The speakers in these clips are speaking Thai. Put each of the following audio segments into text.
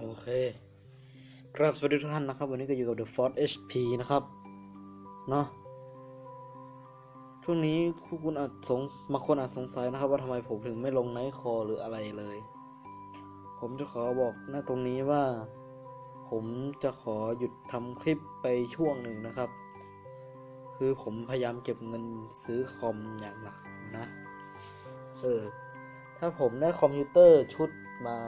โอเคครับสวัสดีทุกท่านนะครับ วันนี้ก็อยู่กับ The Ford HP นะครับ เนาะช่วงนี้คุณอาจสงบางคนอาจสงสัยนะครับ ว่าทำไมผมถึงไม่ลงไนท์คอหรืออะไรเลย ผมจะขอบอกหน้าตรงนี้ว่า ผมจะขอหยุดทำคลิปไปช่วงหนึ่งนะครับ คือผมพยายามเก็บเงินซื้อคอมอย่างหนักนะ เออ ถ้าผมได้คอมพิวเตอร์ชุดมา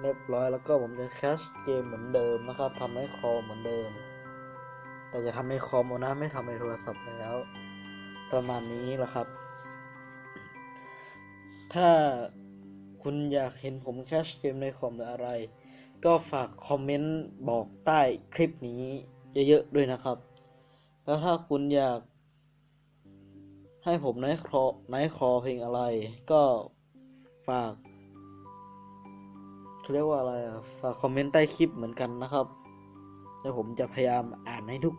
เรียบร้อยแล้วก็ผมจะแคชเกมเหมือนเดิมนะครับทำให้คอมเหมือนเดิม แต่จะทำให้คอมนะไม่ทำในโทรศัพท์แล้ว ประมาณนี้แหละครับ ถ้าคุณอยากเห็นผมแคชเกมในคอมหรืออะไร ก็ฝากคอมเมนต์บอกใต้คลิปนี้เยอะๆด้วยนะครับ แล้วถ้าคุณอยาก ให้ผมไนท์คอไนท์คอเพลงอะไร ก็ฝาก เรียกว่าอะไรฝากคอมเมนต์ใต้คลิปเหมือนกันนะครับแล้วผมจะพยายามอ่านให้ทุก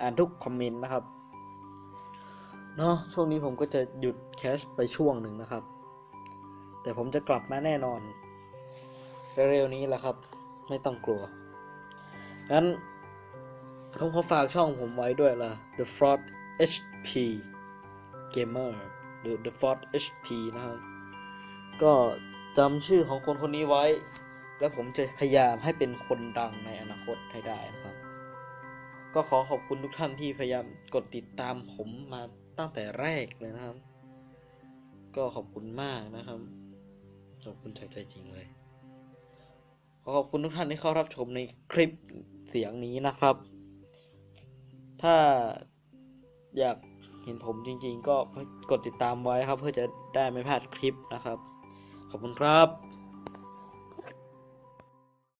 อ่านทุกคอมเมนต์นะครับเนาะช่วงนี้ผมก็จะหยุดแคชไปช่วงหนึ่งนะครับ แต่ผมจะกลับมาแน่นอน เร็วๆนี้แหละครับ ไม่ต้องกลัว งั้นผมขอฝากช่องผมไว้ด้วยล่ะ The Fraud HP Gamer หรือ The Fraud HP นะครับ ก็ จำชื่อของคนคนนี้ไว้ แล้วผมจะพยายามให้เป็นคนดังในอนาคตให้ได้นะครับ ก็ขอขอบคุณทุกท่านที่พยายามกดติดตามผมมาตั้งแต่แรกเลยนะครับ ก็ขอบคุณมากนะครับ ขอบคุณจากใจจริงเลย ขอขอบคุณทุกท่านที่เข้ารับชมในคลิปเสียงนี้นะครับ ถ้าอยากเห็นผมจริง ๆ ก็กดติดตามไว้ครับ เพื่อจะได้ไม่พลาดคลิปนะครับ ขอบคุณครับ